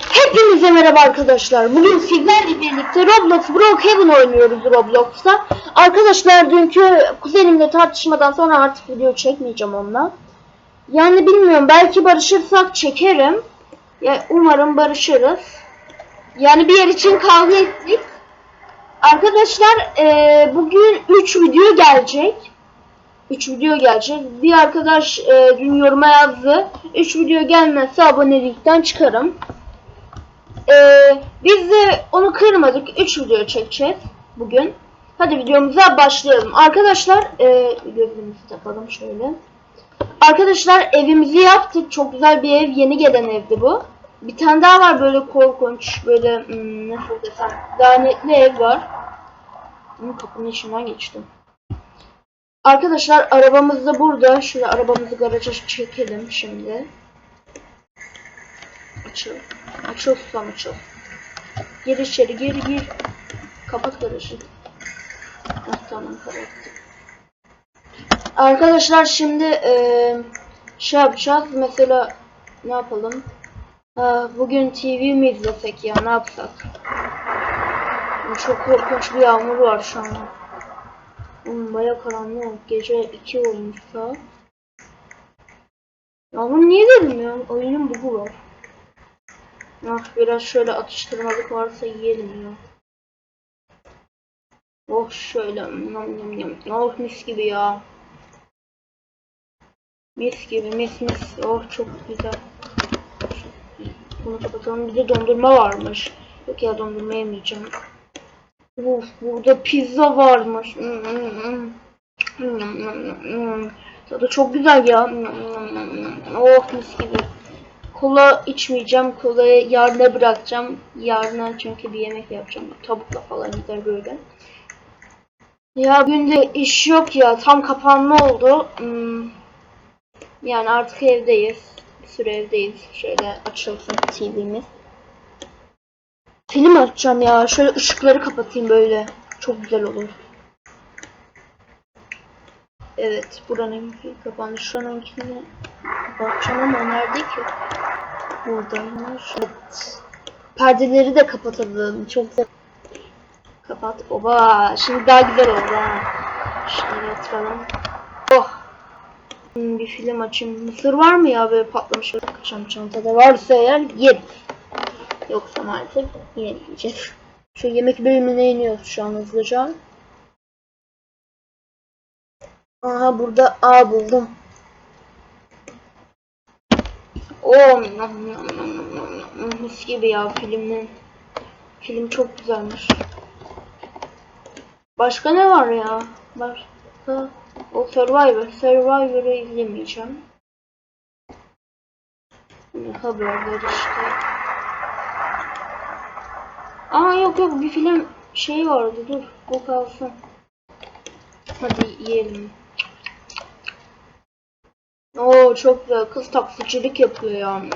Hepinize merhaba arkadaşlar. Bugün sizlerle birlikte Roblox Brookhaven oynuyoruz Roblox'ta. Arkadaşlar dünkü kuzenimle tartışmadan sonra artık video çekmeyeceğim onunla. Yani bilmiyorum belki barışırsak çekerim. Ya umarım barışırız. Yani bir yer için kavga ettik. Arkadaşlar eee, bugün 3 video gelecek. 3 video gelecek. Bir arkadaş eee, dün yoruma yazdı. 3 video gelmezse abonelikten çıkarım. Ee, biz de onu kırmadık. 3 video çekeceğiz bugün. Hadi videomuza başlayalım. Arkadaşlar e, gözümüzü takalım şöyle. Arkadaşlar evimizi yaptık. Çok güzel bir ev. Yeni gelen evdi bu. Bir tane daha var böyle korkunç böyle hmm, nasıl desem lanetli ev var. Bunun kapının içinden geçtim. Arkadaşlar arabamız da burada. Şöyle arabamızı garaja çekelim şimdi. Açıl. Açıl susam açıl. Gir içeri gir gir. Kapat garajı. Ah, tamam kapattık. Arkadaşlar şimdi eee şey yapacağız. Mesela ne yapalım? Ha, bugün TV mi izlesek ya ne yapsak? Çok korkunç bir yağmur var şu an. Oğlum baya karanlık. Gece 2 olmuş saat. Yağmur niye dedim ya? Oyunun bugu var. Ah biraz şöyle atıştırmalık varsa yiyelim ya. Oh şöyle nam nam nam. Oh mis gibi ya. Mis gibi mis mis. Oh çok güzel. Bunu kapatalım. Bir de dondurma varmış. Yok ya dondurma yemeyeceğim. Of burada pizza varmış. Mm, mm, mm. Mm, mm, mm, mm. Tadı çok güzel ya. Oh mis gibi. Kola içmeyeceğim. Kolayı yarına bırakacağım. Yarına çünkü bir yemek yapacağım. Tavukla falan gider böyle. Ya bugün de iş yok ya. Tam kapanma oldu. Hmm. Yani artık evdeyiz. Bir süre evdeyiz. Şöyle açılsın TV'miz. Film açacağım ya. Şöyle ışıkları kapatayım böyle. Çok güzel olur. Evet. Buranın kapandı. Şuranınkini kapatacağım ama nerede ki? Buradaymış. Evet. Perdeleri de kapatalım. Çok güzel. Kapat. Oba. Şimdi daha güzel oldu ha. Şöyle oturalım. Oh. Hmm, Bir film açayım. Mısır var mı ya böyle patlamış kaçan çantada varsa eğer yerim. Yoksa maalesef yemeyeceğiz. Şu yemek bölümüne iniyoruz şu an hızlıca. Aha burada A buldum. Oh, mis gibi ya filmin. Film çok güzelmiş. Başka ne var ya? Başka o Survivor. Survivor'ı izlemeyeceğim. Haberler işte. Aa yok yok bir film şey vardı dur bu kalsın. Hadi yiyelim. Oo çok güzel kız taksicilik yapıyor yani.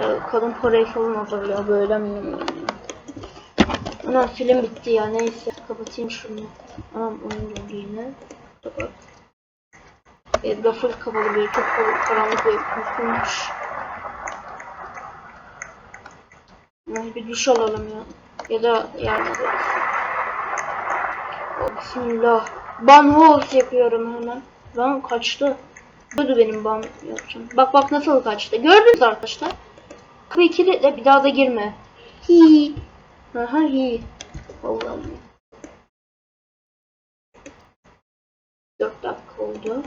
Ee, kadın parayı falan hazırlıyor böyle mi? Ana film bitti ya neyse kapatayım şunu. Anam oyun oldu yine. Kapat. Evet full kapalı böyle çok karanlık ve korkunç. Bir duş alalım ya. Ya da. Oh, Bismillah. Ban Wolf yapıyorum hemen. Lan kaçtı. Buydu benim ban yapacağım. Bak bak nasıl kaçtı. Gördünüz arkadaşlar. Kapıyı kilitle bir daha da girme. Hi. Aha hi. Allah'ım. 4 dakika oldu.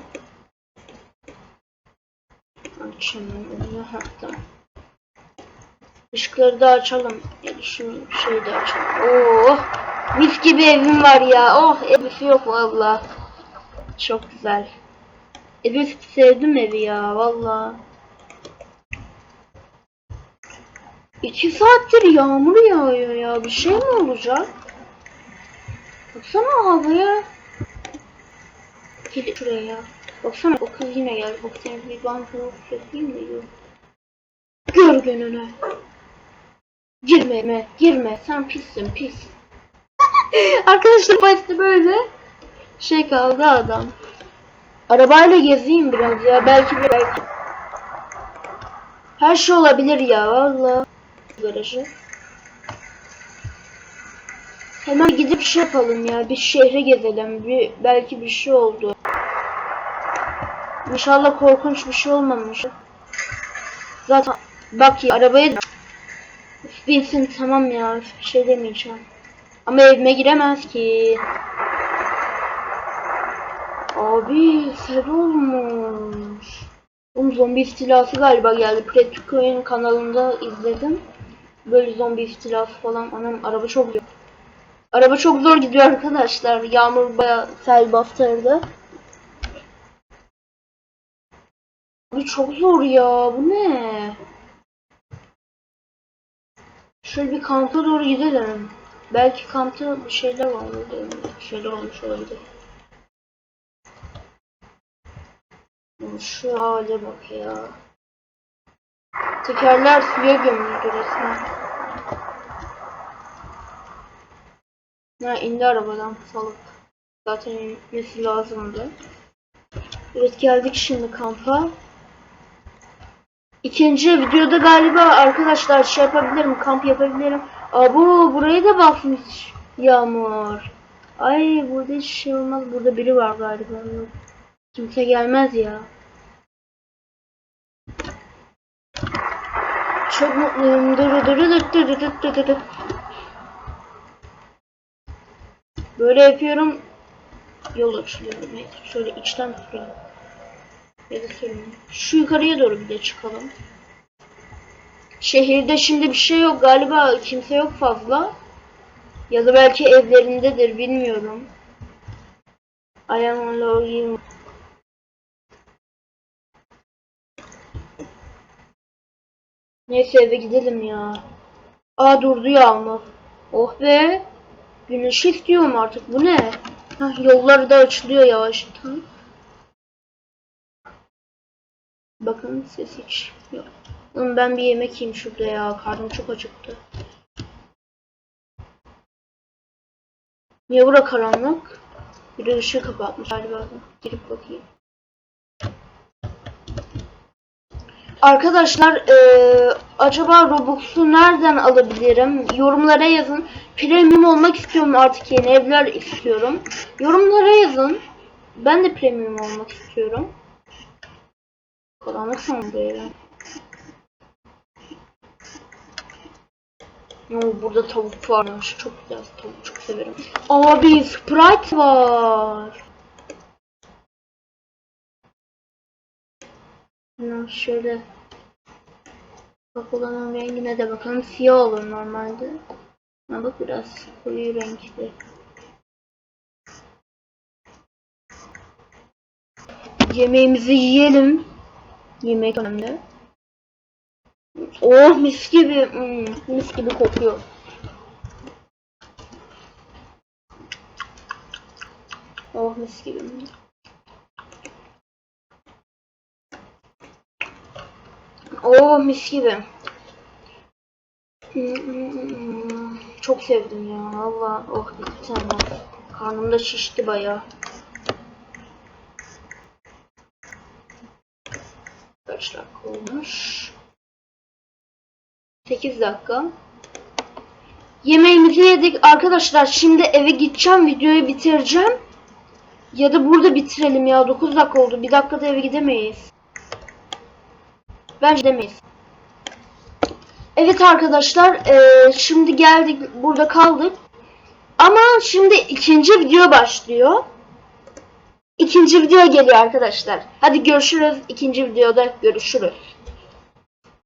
Açalım. Ha, tamam. Işıkları da açalım. Ya da şu şeyi de açalım. Oo, mis gibi evim var ya. Oh evi yok valla. Çok güzel. Evi sevdim evi ya valla. İki saattir yağmur yağıyor ya. Bir şey mi olacak? Baksana havaya. Gel şuraya ya. Baksana o kız yine geldi. Bak seni bir banka yapayım da yok. Gör. Girme, girme, girme. Sen pissin, pis. Arkadaşlar başta böyle şey kaldı adam. Arabayla gezeyim biraz ya. Belki belki. Her şey olabilir ya valla. Garajı. Hemen gidip şey yapalım ya. Bir şehre gezelim. Bir, belki bir şey oldu. İnşallah korkunç bir şey olmamış. Zaten bak ya arabaya binsin tamam ya bir şey demeyeceğim. Ama evime giremez ki. Abi sel olmuş. Oğlum zombi istilası galiba geldi. Pretcoin kanalında izledim. Böyle zombi istilası falan. Anam araba çok zor. Araba çok zor gidiyor arkadaşlar. Yağmur baya sel bastırdı. Abi çok zor ya. Bu ne? Şöyle bir kampa doğru gidelim. Belki kampta bir şeyler var. Bir şeyler olmuş olabilir. Şu hale bak ya. Tekerler suya gömüldü resmen. Ha indi arabadan salıp. Zaten inmesi lazımdı. Evet geldik şimdi kampa. İkinci videoda galiba arkadaşlar şey yapabilirim, kamp yapabilirim. Abu buraya da basmış yağmur. Ay burada hiç şey olmaz. Burada biri var galiba. Kimse gelmez ya. Çok mutluyum. Dur dur dur dur dur dur dur. Böyle yapıyorum. Yol açılıyorum. Evet, Şöyle içten tutayım. Ya da süreyim. Şu yukarıya doğru bir de çıkalım. Şehirde şimdi bir şey yok galiba kimse yok fazla. Ya da belki evlerindedir bilmiyorum. I am logging. Neyse eve gidelim ya. Aa durdu yağmur. Oh be. Güneş istiyorum artık. Bu ne? Hah, yollar da açılıyor yavaştan. Bakın ses hiç yok. Oğlum ben bir yemek yiyeyim şurada ya. Karnım çok acıktı. Niye bura karanlık? Bir de ışığı kapatmış galiba. Girip bakayım. Arkadaşlar eee, acaba Robux'u nereden alabilirim? Yorumlara yazın. Premium olmak istiyorum artık yeni evler istiyorum. Yorumlara yazın. Ben de premium olmak istiyorum. Karanlık sanırım böyle. Oo, burada tavuk varmış. Çok güzel tavuk çok severim. Abi Sprite var. Ya şöyle Kakolanın rengine de bakalım. Siyah olur normalde. Ama bak biraz koyu renkli. Yemeğimizi yiyelim. Yemek önemli. Oh mis gibi. Hmm, mis gibi kokuyor. Oh mis gibi. Oh mis gibi. Hmm, Çok sevdim ya. Valla oh bitti senden. Karnım da şişti baya. Kaç dakika olmuş? 8 dakika. Yemeğimizi yedik. Arkadaşlar şimdi eve gideceğim. Videoyu bitireceğim. Ya da burada bitirelim ya. 9 dakika oldu. Bir dakikada eve gidemeyiz. Bence gidemeyiz. Evet arkadaşlar. eee, şimdi geldik. Burada kaldık. Ama şimdi ikinci video başlıyor. İkinci video geliyor arkadaşlar. Hadi görüşürüz. İkinci videoda görüşürüz.